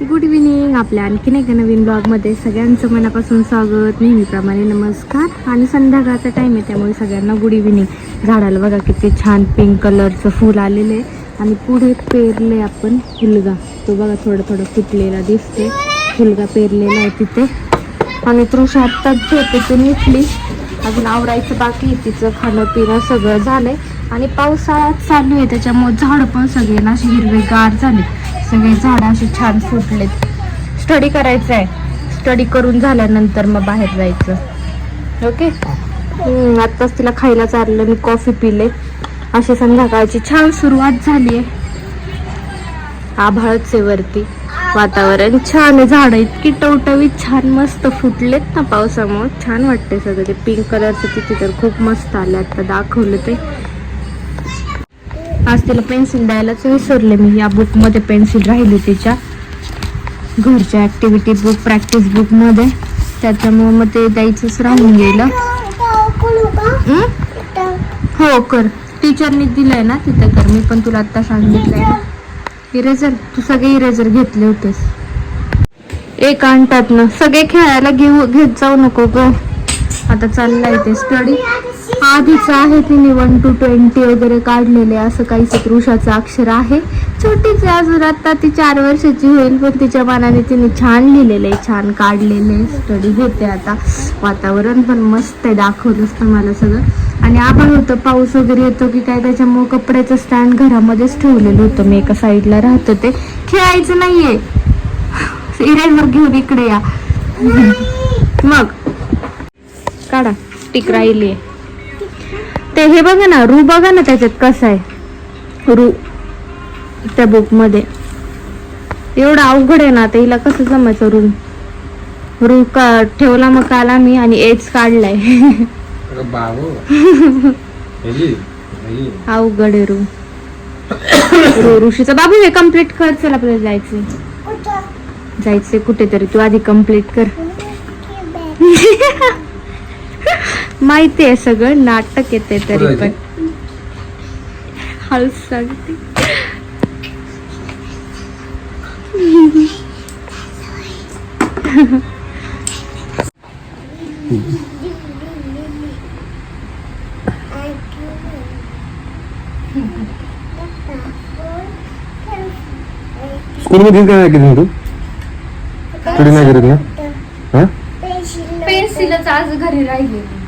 Good evening आपल्या आणखीन एका नवीन ब्लॉगमध्ये सगळ्यांचं मनापासून स्वागत. नेहमीप्रमाणे नमस्कार. आणि संध्याकाळचा टाईम आहे त्यामुळे सगळ्यांना गुड इव्हिनिंग झाडाला बघा किती छान पिंक कलरचं फूल आलेलं आहे. आणि पुढे पेरले आपण फुलगा तो बघा थोडं थोडं फुटलेला दिसते फुलगा पेरलेला आहे तिथे. आणि तृषा आत्ताच झोपेतून उठली. अजून आवरायचं बाकी आहे. तिचं खाणं पिणं सगळं झालंय. आणि पावसाळ्यात चालू आहे. त्याच्यामुळे झाडं पण सगळे ना अशी हिरवेगार झाले सगळे झाडं असे छान फुटलेत. स्टडी करायचं आहे स्टडी करून झाल्यानंतर मग बाहेर जायचं. ओके आत्ताच तिला खायला चाललं मी कॉफी पिले. अशी संध्याकाळची छान सुरुवात झाली आहे. आभाळच आहे वरती. वातावरण छान आहे झाडं इतकी टवटवीत छान मस्त फुटलेत ना पावसामुळे. छान वाटते सगळं. ते पिंक कलरचं तिथे तर खूप मस्त आले. आता दाखवलं ते. आज तिला पेन्सिल द्यायलाच विसरले मी. या बुकमध्ये पेन्सिल राहिली तिच्या. घरच्या ॲक्टिव्हिटी बुक प्रॅक्टिस बुकमध्ये त्याच्यामुळे मग ते द्यायचंच राहून गेलं. हो? कर. टीचरनी दिलंय ना तिथं कर मी पण तुला आत्ता सांगितलंय ना. इरेझर तू सगळे इरेझर घेतले होतेस. एक आणतात ना. सगळे खेळायला घेऊ घेत जाऊ नको ग. आता चाललाय ते स्टडी आधीच आहे तिने वन टू ट्वेंटी वगैरे काढलेले असं काही सतृषाचं अक्षर आहे. छोटीच आहे अजून आता ती चार वर्षाची होईल पण तिच्या मनाने तिने छान लिहिलेलं आहे छान काढलेले स्टडी घेते आता. वातावरण पण मस्त आहे दाखवत असतं मला सगळं. आणि आभाळ होतं पाऊस वगैरे येतो की काय त्याच्यामुळं कपड्याचं स्टँड घरामध्येच ठेवलेलं होतं मी एका साईडला राहत ते खेळायचं नाहीये. इरेझर घेऊन इकडे या. मग. काढा टिक राहिली ते हे बघा ना रू बघा ना त्याच्यात कसं आहे. रू त्या बुकमध्ये एवढं अवघड आहे ना आता हिला कसं जमायचं रू? रू का ठेवला मग काल आम्ही आणि एच काढलाय. अवघड आहे रू. रू ऋषीचा बाबू हे कंप्लीट कर चल आपल्याला जायचंय. जायचंय कुठेतरी तू आधी कंप्लीट कर. माहिती आहे सगळं नाटक येते तरी पण. हळूच सांगते. स्कूलमध्ये काय नाही केलं तू स्टडी नाही करत ना? हा? पेन्सिलच आज घरी राहिली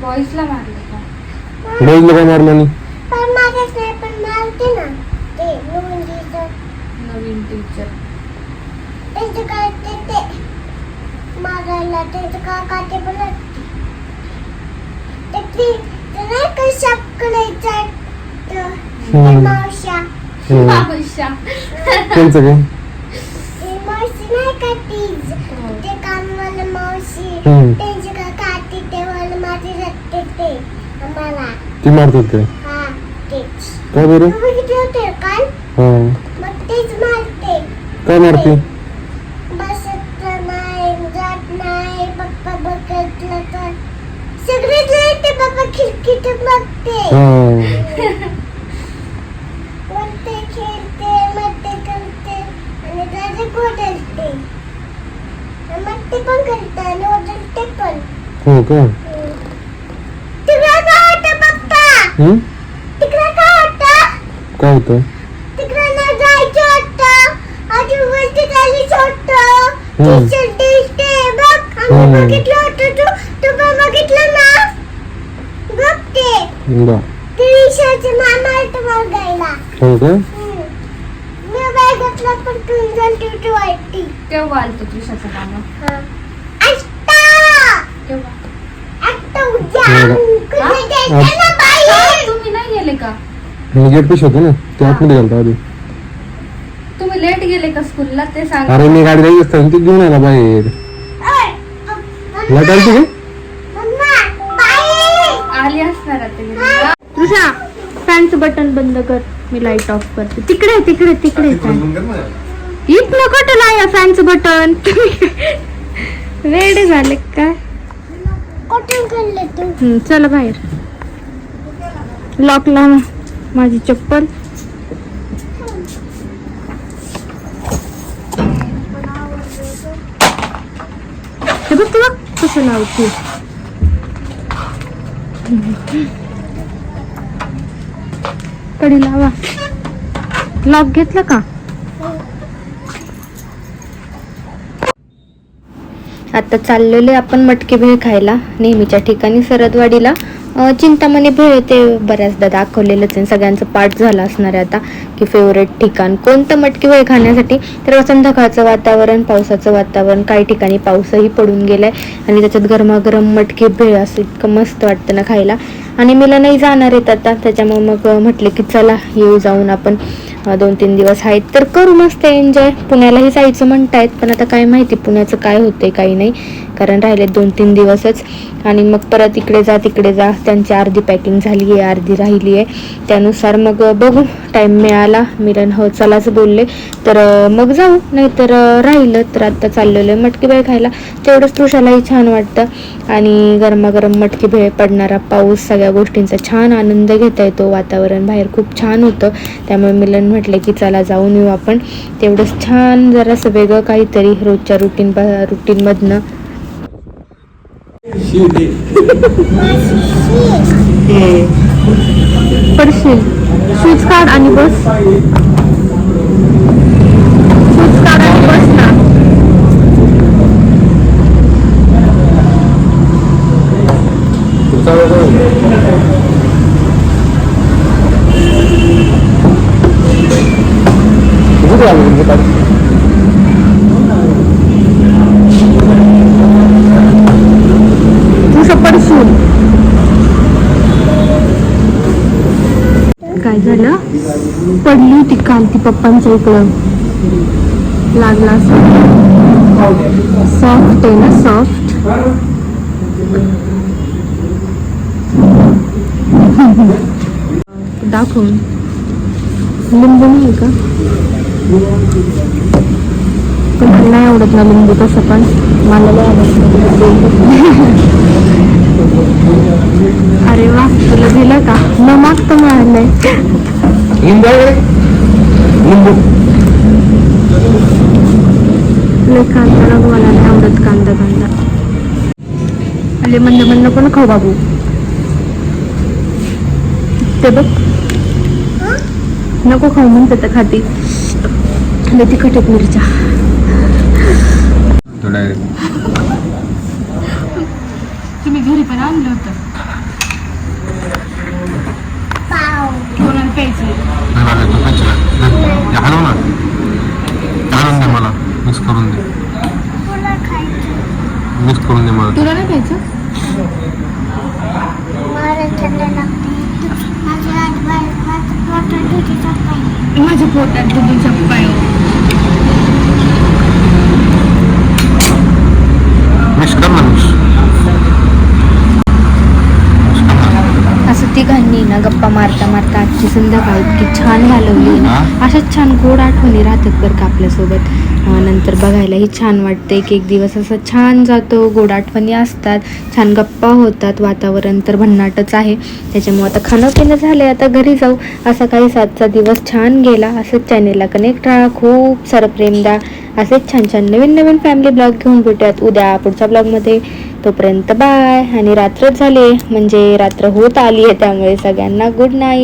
बॉईजला मारलं का? बॉईजला काय मारलं नाही नवीन टीचर मारायला त्यांचं काका ते ते ती- ते नाही का शकलेच्या हम्म. मावश्या हम्म. मावश्या. त्यांचं काय ती मावशी नाही का ते मावशी. त्यांची ते ते ती मारतात काय? काय बरं? तू काय मारते. बसत नाही जात नाही पप्पा बघितलं तर सगळेच येते पप्पा खिडकीत बघते हा वरते खेळते मग करते आणि दादा गोडलते मग ते पण करते आणि ओरडते पण हो का? तिकडे काय होतं पप्पा? हम्म? होतं? होतं? होतं. होतं हम्म. बघ. बघितलं होतं तू. तू पण बघितलं ना? बघते बा ते ईशाचे मामा आहेत बघायला. हो का? हम्म. मी बघितलं पण तू ड्युटी वाटती. केव्हा आलतो तुझ्याचा मामा. हा आत्ता केव्हा आत्ता उद्या हा? कुठे जायचं ना बाहेर तुम्ही नाही गेले का मी गेट पिश होते ना ते आतमध्ये घालतो आधी. तुम्ही लेट गेले का स्कूलला ते सांग. अरे मी गाडी जायची असताना ती घेऊन आला बाहेर. लाइट आली तुझी मम्मा बाई आली असणार आता तुझा फॅनचं बटन बंद कर. मी लाइट ऑफ करते. तिकडे तिकडे तिकडे इथनं कुठं लाया फॅनचं बटन वेडे झाले काय? हम्म, चला बाहेर. लॉक लावा माझी चप्पल. हे बघ तुला कसं लावते. कडी लावा. लॉक घेतलं का? आता चाललेले आपण मटकी भेळ खायला. नेहमीच्या ठिकाणी सरदवाडीला. चिंतामणी भेळ ते बऱ्याचदा दाखवलेलंच आहे. सगळ्यांचं पाठ झालं असणार आहे आता की फेवरेट ठिकाण कोणतं मटकी भेळ खाण्यासाठी. तर संध्याकाळचं वातावरण पावसाचं वातावरण काही ठिकाणी पाऊसही पडून गेलाय. आणि त्याच्यात गरमागरम मटकी भेळ असं इतकं मस्त वाटतं ना खायला. आणि मला नाही जाणार आहेत आता. त्याच्यामुळे मग म्हटले की चला येऊ जाऊन आपण. दोन तीन दिवस आहेत. तर करू मस्त एन्जॉय पुण्यालाही जायचं म्हणतायत पण आता काय माहिती पुण्याचं काय होतंय काही नाही. कारण राहिलेत दोन तीन दिवसच. आणि मग परत इकडे जा तिकडे जा. त्यांची अर्धी पॅकिंग झाली आहे अर्धी राहिली आहे. त्यानुसार मग बघू. टाईम मिळाला. मिलन हो चलाच बोलले. तर मग जाऊ. नाहीतर राहिलं. तर आत्ता चाललेलं आहे मटकी भेळ खायला. तेवढंच तुषालाही छान वाटतं. आणि गरमागरम मटकी भेळ पडणारा पाऊस सगळ्या गोष्टींचा छान आनंद घेता येतो. वातावरण बाहेर खूप छान होतं. त्यामुळे मिलन म्हटलं की चला जाऊन येऊ आपण. तेवढंच छान जरासं वेगळं काहीतरी रोजच्या रुटीन रुटीनमधनं पडशील. शूज काढ आणि बस शूज काढ आणि बस ना कुठे आली तुमची गाडी? तुझं पडशील काय झालं. पडली होती काल ती पप्पांच्या इकडं. लागला सॉफ्ट आहे ना सॉफ्ट दाखवून लिंबू नाही का? पण मला नाही आवडत ना लिंबू तसं पण. मला नाही आवडतं. अरे वा तुला दिलं का? न मागतं मिळालंय. कांदा मला नाही आवडत कांदा कांदा. अरे मंद मंद पण खाऊ बाबू. ते बघ. नको खाऊ म्हणते तर खाती. लय तिखट आहेत मिरच्या. तुम्ही घरी पण आणलं होतं. पाव कोणाला प्यायचं नाही लागत तो खायचं का? हलव ना ते हलवून दे मला मिक्स करून दे तुला मिक्स करून दे मला तुला नाही प्यायचं माझ्या पोटात मिक्स कर ना मिक्स असं तिघांनी ना गप्पा मारता मारता आजची संध्याकाळ इतकी छान घालवली. ना? अशाच छान गोड आठवणी राहतात बरं का आपल्यासोबत. नंतर बघायलाही छान वाटते एक एक दिवस असं छान जातो गोड आठवणी असतात छान गप्पा होतात वातावरण तर भन्नाटच आहे. त्याच्यामुळे आता खाणं पिणं झालं आता घरी जाऊ. असा काही सातचा दिवस छान गेला. असंच चॅनेलला कनेक्ट राहा. खूप सारं प्रेम द्या. असेच छान छान नवीन नवीन फॅमिली ब्लॉग घेऊन भेटूयात उद्या पुढच्या ब्लॉगमध्ये तोपर्यंत बाय. आणि रात्रच झाली. म्हणजे रात्र होत आली आहे त्यामुळे सगळ्यांना गुड नाईट